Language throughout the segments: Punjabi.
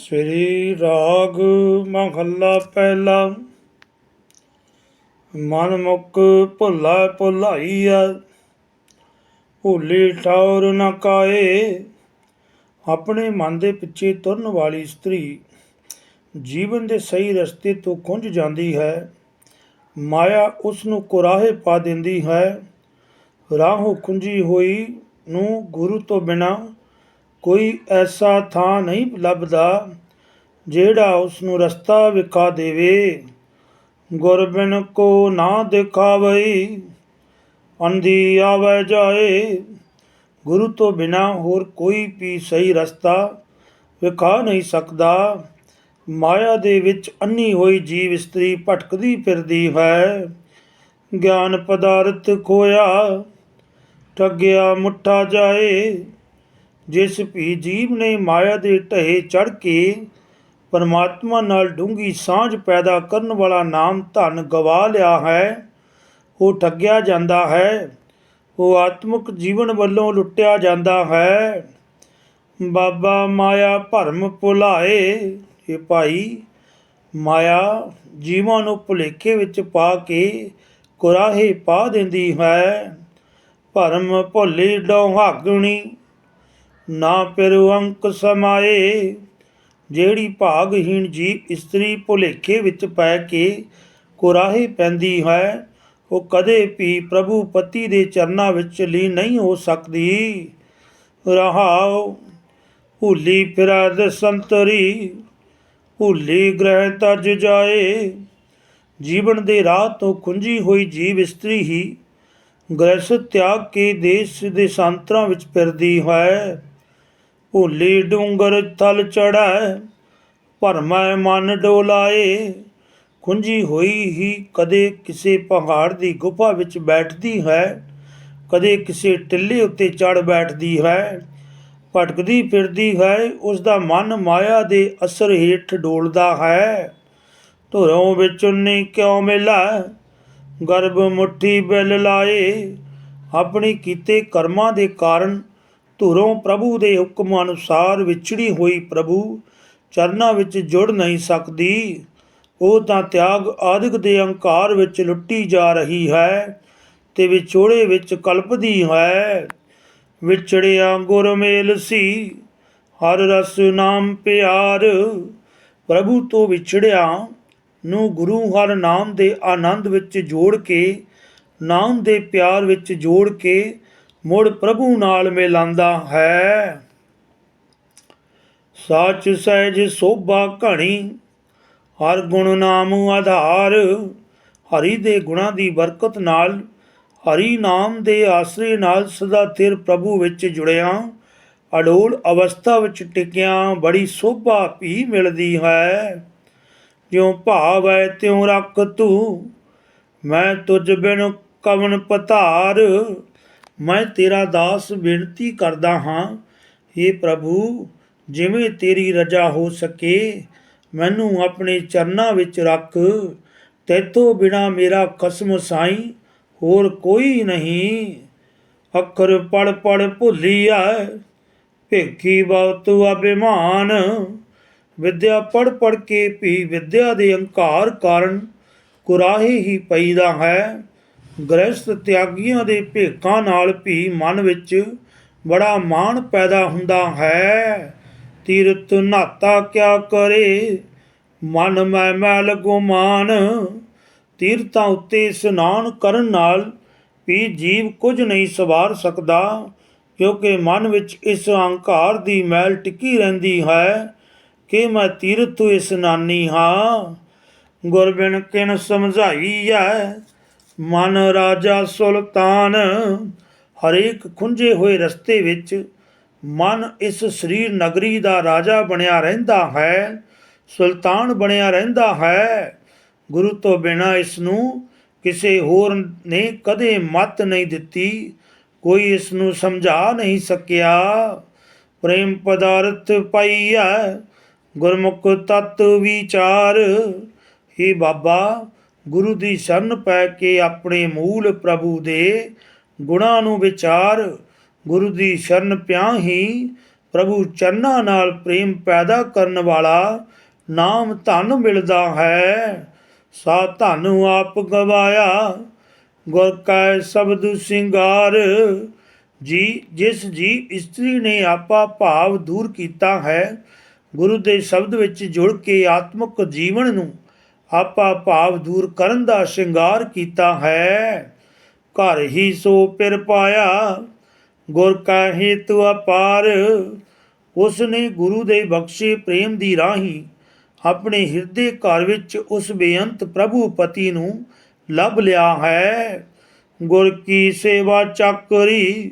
ਸ੍ਰੀ ਰਾਗ ਮਹੱਲਾ ਪਹਿਲਾ। ਮਨ ਮੁਕ ਭੁੱਲਾ ਭੁਲਾਈਆ ਭੁੱਲੀ ਠੌਰ ਨਾ ਕਾਏ। ਆਪਣੇ ਮਨ ਦੇ ਪਿੱਛੇ ਤੁਰਨ ਵਾਲੀ ਇਸਤਰੀ ਜੀਵਨ ਦੇ ਸਹੀ ਰਸਤੇ ਤੋਂ ਖੁੰਝ ਜਾਂਦੀ ਹੈ। ਮਾਇਆ ਉਸ ਨੂੰ ਕੁਰਾਹੇ ਪਾ ਦਿੰਦੀ ਹੈ। ਰਾਹੋਂ ਖੁੰਝੀ ਹੋਈ ਨੂੰ ਗੁਰੂ ਤੋਂ ਬਿਨਾ ਕੋਈ ਐਸਾ ਥਾਂ ਨਹੀਂ ਲੱਭਦਾ ਜਿਹੜਾ ਉਸ ਨੂੰ ਰਸਤਾ ਵਿਖਾ ਦੇਵੇ। ਗੁਰਬਿਨ ਕੋ ਨਾ ਦਿਖਾਵਈ, ਅੰਧੀ ਆਵੇ ਜਾਏ। ਗੁਰੂ ਤੋਂ ਬਿਨਾ ਹੋਰ ਕੋਈ ਵੀ ਸਹੀ ਰਸਤਾ ਵਿਖਾ ਨਹੀਂ ਸਕਦਾ। ਮਾਇਆ ਦੇ ਵਿੱਚ ਅੰਨੀ ਹੋਈ ਜੀਵ ਇਸਤਰੀ ਭਟਕਦੀ ਫਿਰਦੀ ਹੈ। ਗਿਆਨ ਪਦਾਰਥ ਖੋਇਆ, ਠੱਗਿਆ ਮੁੱਠਾ ਜਾਏ। ਜਿਸ ਵੀ ਜੀਵ ਨੇ ਮਾਇਆ ਦੇ ਢਹੇ ਚੜ ਕੇ ਪਰਮਾਤਮਾ ਨਾਲ ਡੂੰਗੀ ਸਾਂਝ ਪੈਦਾ ਕਰਨ ਵਾਲਾ ਨਾਮ ਧਨ ਗਵਾ ਲਿਆ ਹੈ, ਉਹ ਠੱਗਿਆ ਜਾਂਦਾ ਹੈ, ਉਹ ਆਤਮਿਕ ਜੀਵਨ ਵੱਲੋਂ ਲੁੱਟਿਆ ਜਾਂਦਾ ਹੈ। ਬਾਬਾ ਮਾਇਆ ਭਰਮ ਭੁਲਾਏ, ਇਹ ਭਾਈ ਮਾਇਆ ਜੀਵਾਂ ਨੂੰ ਭੁਲੇਖੇ ਵਿੱਚ ਪਾ ਕੇ ਕੁਰਾਹੇ ਪਾ ਦਿੰਦੀ ਹੈ। ਭਰਮ ਭੁੱਲੀ ਡੋਹਾਗਣੀ ਨਾ ਫਿਰ ਅੰਕ ਸਮਾਏ। ਜਿਹੜੀ ਭਾਗਹੀਣ ਜੀ ਇਸਤਰੀ ਭੁਲੇਖੇ ਵਿੱਚ ਪੈ ਕੇ ਕੁਰਾਹੇ ਪੈਂਦੀ ਹੈ, ਉਹ ਕਦੇ ਵੀ ਪ੍ਰਭੂ ਪਤੀ ਦੇ ਚਰਨਾਂ ਵਿੱਚ ਲੀਨ ਨਹੀਂ ਹੋ ਸਕਦੀ। ਰਹਾਉ, ਭੁੱਲੀ ਫਿਰਦ ਸੰਤਰੀ, ਭੁੱਲੀ ਗ੍ਰਹਿ ਤਜ ਜਾਏ। ਜੀਵਨ ਦੇ ਰਾਹ ਤੋਂ ਖੁੰਝੀ ਹੋਈ ਜੀਵ ਇਸਤਰੀ ਹੀ ਗ੍ਰਹਿਸਥ ਤਿਆਗ ਕੇ ਦੇਸ਼ ਦੇ ਸੰਤਰਾਂ ਵਿੱਚ ਫਿਰਦੀ ਹੈ। ਭੋਲੀ ਡੂੰਗਰ ਤਲ ਚੜੈ ਭਰਮੈ ਮਨ ਡੋਲਾਏ। ਖੁੰਜੀ ਹੋਈ ਹੀ ਕਦੇ ਕਿਸੇ ਪਹਾੜ ਦੀ ਗੁਫਾ ਵਿੱਚ ਬੈਠਦੀ ਹੈ, ਕਦੇ ਕਿਸੇ ਟਿੱਲੇ ਉੱਤੇ ਚੜ ਬੈਠਦੀ ਹੈ। ਭਟਕਦੀ ਫਿਰਦੀ ਹੈ ਉਸ ਦਾ ਮਨ ਮਾਇਆ ਦੇ ਅਸਰ ਹੇਠ ਡੋਲਦਾ ਹੈ। ਧੁਰੋਂ ਵਿੱਚ ਉਨੀ ਕਿਉਂ ਮਿਲਾ ਗਰਭ ਮੁੱਠੀ ਬਿਲ ਲਾਏ। ਆਪਣੀ ਕੀਤੇ ਕਰਮਾਂ ਦੇ ਕਾਰਨ ਧੁਰੋਂ ਪ੍ਰਭੂ ਦੇ ਹੁਕਮ ਅਨੁਸਾਰ ਵਿਛੜੀ ਹੋਈ ਪ੍ਰਭੂ ਚਰਨਾਂ ਵਿੱਚ ਜੁੜ ਨਹੀਂ ਸਕਦੀ। ਉਹ ਤਾਂ ਤਿਆਗ ਆਦਿਕ ਦੇ ਅਹੰਕਾਰ ਵਿੱਚ ਲੁੱਟੀ ਜਾ ਰਹੀ ਹੈ ਤੇ ਵਿਛੋੜੇ ਵਿੱਚ ਕਲਪਦੀ ਹੈ। ਵਿਛੜਿਆ ਗੁਰ ਮੇਲ ਸੀ, ਹਰ ਰਸ ਨਾਮ ਪਿਆਰ। ਪ੍ਰਭੂ ਤੋਂ ਵਿਛੜਿਆ ਨੂੰ ਗੁਰੂ ਹਰ ਨਾਮ ਦੇ ਆਨੰਦ ਵਿੱਚ ਜੋੜ ਕੇ, ਨਾਮ ਦੇ ਪਿਆਰ ਵਿੱਚ ਜੋੜ ਕੇ ਮੁੜ ਪ੍ਰਭੂ ਨਾਲ ਮਿਲਾਂਦਾ ਹੈ। ਸੱਚ ਸਹਿਜ ਸੋਭਾ ਘਣੀ, ਹਰ ਗੁਣ ਨਾਮ ਆਧਾਰ। ਹਰੀ ਦੇ ਗੁਣਾਂ ਦੀ ਬਰਕਤ ਨਾਲ, ਹਰੀ ਨਾਮ ਦੇ ਆਸਰੇ ਨਾਲ ਸਦਾ ਥਿਰ ਪ੍ਰਭੂ ਵਿੱਚ ਜੁੜਿਆ। ਅਡੋਲ ਅਵਸਥਾ ਵਿੱਚ ਟਿਕਿਆ, ਬੜੀ ਸੋਭਾ ਵੀ ਮਿਲਦੀ ਹੈ। ਜਿਉ ਭਾਵ ਹੈ ਤਿਉ ਰੱਖ ਤੂੰ, ਮੈਂ ਤੁਝ ਬਿਨ ਕਵਨ ਪਤਾਰ। ਮੈਂ ਤੇਰਾ ਦਾਸ ਬੇਨਤੀ ਕਰਦਾ ਹਾਂ। हे ਪ੍ਰਭੂ, ਜਿਵੇਂ ਤੇਰੀ ਰਜਾ ਹੋ ਸਕੇ, ਮੈਨੂੰ ਆਪਣੇ ਚਰਨਾਂ ਵਿੱਚ ਰੱਖ। ਤੇਤੋਂ ਬਿਨਾ ਮੇਰਾ ਕਸਮ ਸਾਈ ਹੋਰ ਕੋਈ ਨਹੀਂ। ਅੱਖਰ ਪੜ ਪੜ ਭੁੱਲੀਆ ਭੇਖੀ ਬਹੁਤ ਅਭਿਮਾਨ। ਵਿਦਿਆ ਪੜ ਪੜ ਕੇ ਵੀ ਵਿਦਿਆ ਦੇ ਅਹੰਕਾਰ ਕਾਰਨ ਕੁਰਾਹੇ ਹੀ ਪਈਦਾ ਹੈ। ਗ੍ਰਸਥ ਤਿਆਗੀਆਂ ਦੇ ਭੇਖਾਂ ਨਾਲ ਵੀ ਮਨ ਵਿੱਚ ਬੜਾ ਮਾਣ ਪੈਦਾ ਹੁੰਦਾ ਹੈ। ਤੀਰਤ ਨਾਤਾ ਕਿਆ ਕਰੇ? ਮਨ ਮੈਂ ਮੈਲ ਗੁਮਾਨ। ਤੀਰਥਾਂ ਉੱਤੇ ਇਸ਼ਨਾਨ ਕਰਨ ਨਾਲ ਵੀ ਜੀਵ ਕੁਝ ਨਹੀਂ ਸਵਾਰ ਸਕਦਾ, ਕਿਉਂਕਿ ਮਨ ਵਿੱਚ ਇਸ ਅਹੰਕਾਰ ਦੀ ਮੈਲ ਟਿੱਕੀ ਰਹਿੰਦੀ ਹੈ ਕਿ ਮੈਂ ਤੀਰਥ ਇਸ਼ਨਾਨੀ ਹਾਂ। ਗੁਰਬਿਨ ਕਿਨ ਹੈ ਮਨ ਰਾਜਾ ਸੁਲਤਾਨ। ਹਰੇਕ ਖੁੰਝੇ ਹੋਏ ਰਸਤੇ ਵਿੱਚ ਮਨ ਇਸ ਸਰੀਰ ਨਗਰੀ ਦਾ ਰਾਜਾ ਬਣਿਆ ਰਹਿੰਦਾ ਹੈ। ਸੁਲਤਾਨ ਬਣਿਆ ਰਹਿੰਦਾ ਹੈ। ਗੁਰੂ ਤੋਂ ਬਿਨਾ ਇਸ ਨੂੰ ਕਿਸੇ ਹੋਰ ਨੇ ਕਦੇ ਮਤ ਨਹੀਂ ਦਿੱਤੀ। ਕੋਈ ਇਸ ਨੂੰ ਸਮਝਾ ਨਹੀਂ ਸਕਿਆ। ਪ੍ਰੇਮ ਪਦਾਰਥ ਪਾਈਆ ਗੁਰਮੁਖ ਤਤ ਵਿਚਾਰ। ਹੀ ਬਾਬਾ ਗੁਰੂ ਦੀ ਸ਼ਰਨ ਪੈ ਕੇ ਆਪਣੇ ਮੂਲ ਪ੍ਰਭੂ ਦੇ ਗੁਣਾਂ ਨੂੰ ਵਿਚਾਰ, ਗੁਰੂ ਦੀ ਸ਼ਰਨ ਪਿਆ ਹੀ ਪ੍ਰਭੂ ਚਰਨਾਂ ਨਾਲ ਪ੍ਰੇਮ ਪੈਦਾ ਕਰਨ ਵਾਲਾ ਨਾਮ ਧਨ ਮਿਲਦਾ ਹੈ। ਸਾ ਧਨ ਆਪ ਗਵਾਇਆ, ਗੁਰ ਕੈ ਸ਼ਬਦ ਸਿੰਗਾਰ। ਜੀ, ਜਿਸ ਜੀ ਇਸਤਰੀ ਨੇ ਆਪਾ ਭਾਵ ਦੂਰ ਕੀਤਾ ਹੈ, ਗੁਰੂ ਦੇ ਸ਼ਬਦ ਵਿੱਚ ਜੁੜ ਕੇ ਆਤਮਿਕ ਜੀਵਨ ਨੂੰ ਆਪਾ ਭਾਵ ਦੂਰ ਕਰਨ ਦਾ ਸ਼ਿੰਗਾਰ ਕੀਤਾ ਹੈ। ਘਰ ਹੀ ਸੋ ਪਿਰ ਪਾਇਆ, ਗੁਰ ਕਾ ਹੇਤੁ ਅਪਾਰ। ਉਸ ਨੇ ਗੁਰੂ ਦੇ ਬਖਸ਼ੇ ਪ੍ਰੇਮ ਦੀ ਰਾਹੀਂ ਆਪਣੇ ਹਿਰਦੇ ਘਰ ਵਿੱਚ ਉਸ ਬੇਅੰਤ ਪ੍ਰਭੂ ਪਤੀ ਨੂੰ ਲੱਭ ਲਿਆ ਹੈ। ਗੁਰ ਕੀ ਸੇਵਾ ਚੱਕਰੀ,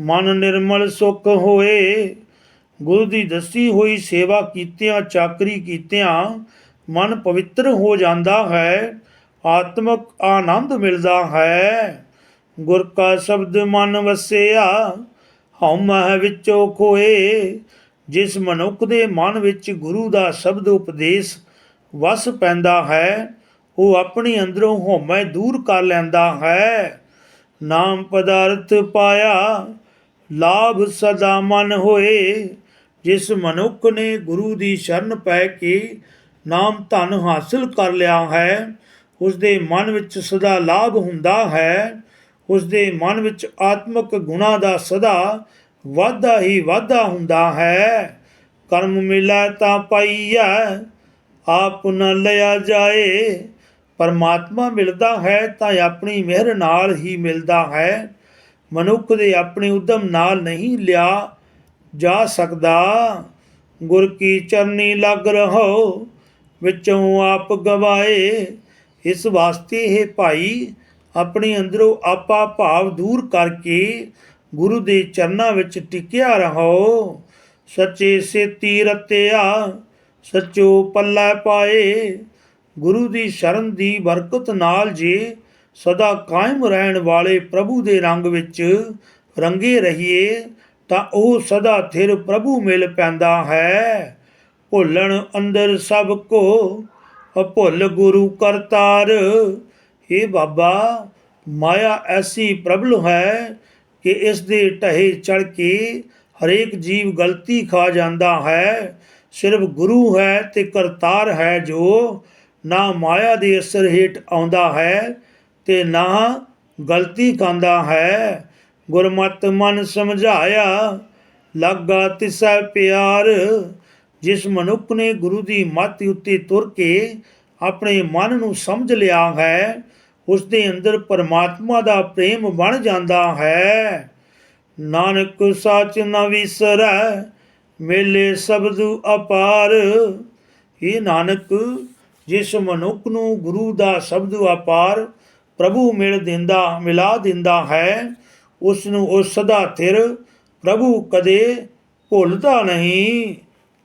ਮਨ ਨਿਰਮਲ ਸੁਖ ਹੋਏ। ਗੁਰੂ ਦੀ ਦੱਸੀ ਹੋਈ ਸੇਵਾ ਕੀਤਿਆਂ, ਚਾਕਰੀ ਕੀਤਿਆਂ ਮਨ ਪਵਿੱਤਰ ਹੋ ਜਾਂਦਾ ਹੈ, ਆਤਮਿਕ ਆਨੰਦ ਮਿਲਦਾ ਹੈ। ਗੁਰ ਕਾ ਸ਼ਬਦ ਮਨ ਵਸਿਆ, ਹਉ ਮਹਿ ਵਿੱਚੋਂ ਖੋਏ। ਜਿਸ ਮਨੁੱਖ ਦੇ ਮਨ ਵਿੱਚ ਗੁਰੂ ਦਾ ਸ਼ਬਦ ਉਪਦੇਸ਼ ਵਸ ਪੈਂਦਾ ਹੈ, ਉਹ ਆਪਣੀ ਅੰਦਰੋਂ ਹਉਮੈ ਦੂਰ ਕਰ ਲੈਂਦਾ ਹੈ। ਨਾਮ ਪਦਾਰਥ ਪਾਇਆ, ਲਾਭ ਸਦਾ ਮਨ ਹੋਏ। ਜਿਸ ਮਨੁੱਖ ਨੇ ਗੁਰੂ ਦੀ ਸ਼ਰਨ ਪੈ ਕੇ ਨਾਮ ਧਨ ਹਾਸਲ ਕਰ ਲਿਆ ਹੈ ਉਸ ਦੇ ਮਨ ਵਿੱਚ ਸਦਾ ਲਾਭ ਹੁੰਦਾ ਹੈ ਉਸ ਦੇ ਮਨ ਵਿੱਚ ਆਤਮਿਕ ਗੁਣਾ ਦਾ ਸਦਾ ਵਾਧਾ ਹੀ ਵਾਧਾ ਹੁੰਦਾ ਹੈ। ਕਰਮ ਮਿਲਾ ਤਾਂ ਪਾਈਐ, ਆਪ ਨ ਲਿਆ ਜਾਏ। ਪਰਮਾਤਮਾ ਮਿਲਦਾ ਹੈ ਤਾਂ ਆਪਣੀ ਮਿਹਰ ਨਾਲ ਹੀ ਮਿਲਦਾ ਹੈ। ਮਨੁੱਖ ਦੇ ਆਪਣੇ ਉਦਮ ਨਾਲ ਨਹੀਂ ਲਿਆ ਜਾ ਸਕਦਾ। ਗੁਰ ਕੀ ਚਰਨੀ ਲੱਗ ਰਹੋ ਵਿੱਚੋਂ ਆਪ ਗਵਾਏ। ਇਸ ਵਾਸਤੇ ਇਹ ਭਾਈ, ਆਪਣੇ ਅੰਦਰੋਂ ਆਪਾ ਭਾਵ ਦੂਰ ਕਰਕੇ ਗੁਰੂ ਦੇ ਚਰਨਾਂ ਵਿੱਚ ਟਿਕਿਆ ਰਹੋ। ਸੱਚੇ ਸੇਤੀ ਰਤਿਆ ਸੱਚੋ ਪੱਲਾ ਪਾਏ। ਗੁਰੂ ਦੀ ਸ਼ਰਨ ਦੀ ਬਰਕਤ ਨਾਲ ਜੇ ਸਦਾ ਕਾਇਮ ਰਹਿਣ ਵਾਲੇ ਪ੍ਰਭੂ ਦੇ ਰੰਗ ਵਿੱਚ ਰੰਗੇ ਰਹੀਏ, ਤਾਂ ਉਹ ਸਦਾ ਥਿਰ ਪ੍ਰਭੂ ਮਿਲ ਪੈਂਦਾ ਹੈ। ਭੁੱਲਣ ਅੰਦਰ ਸਭ ਕੋ ਭੁੱਲ ਗੁਰੂ ਕਰਤਾਰ। ਇਹ ਬਾਬਾ, ਮਾਇਆ ਐਸੀ ਪ੍ਰਬਲ ਹੈ ਕਿ ਇਸ ਦੇ ਢਹੇ ਚੜ ਕੇ ਹਰੇਕ ਜੀਵ ਗਲਤੀ ਖਾ ਜਾਂਦਾ ਹੈ। ਸਿਰਫ ਗੁਰੂ ਹੈ ਤੇ ਕਰਤਾਰ ਹੈ ਜੋ, ਨਾ ਮਾਇਆ ਦੇ ਅਸਰ ਹੇਠ ਆਉਂਦਾ ਹੈ ਤੇ ਨਾ ਗਲਤੀ ਖਾਂਦਾ ਹੈ। ਗੁਰਮਤ ਮਨ ਸਮਝਾਇਆ, ਲੱਗਾ ਤਿਸੈ ਪਿਆਰ। ਜਿਸ ਮਨੁੱਖ ਨੇ ਗੁਰੂ ਦੀ ਮੱਤ ਉੱਤੇ ਤੁਰ ਕੇ ਆਪਣੇ ਮਨ ਨੂੰ ਸਮਝ ਲਿਆ ਹੈ, ਉਸ ਦੇ ਅੰਦਰ ਪਰਮਾਤਮਾ ਦਾ ਪ੍ਰੇਮ ਬਣ ਜਾਂਦਾ ਹੈ। ਨਾਨਕ ਸੱਚ ਨ ਵਿਸਰੈ, ਮੇਲੇ ਸਬਦੂ ਅਪਾਰ। ਇਹ ਨਾਨਕ, ਜਿਸ ਮਨੁੱਖ ਨੂੰ ਗੁਰੂ ਦਾ ਸ਼ਬਦ ਅਪਾਰ ਪ੍ਰਭੂ ਮਿਲ ਦਿੰਦਾ, ਮਿਲਾ ਦਿੰਦਾ ਹੈ ਉਸ ਨੂੰ ਉਹ ਸਦਾ ਥਿਰ ਪ੍ਰਭੂ ਕਦੇ ਭੁੱਲਦਾ ਨਹੀਂ।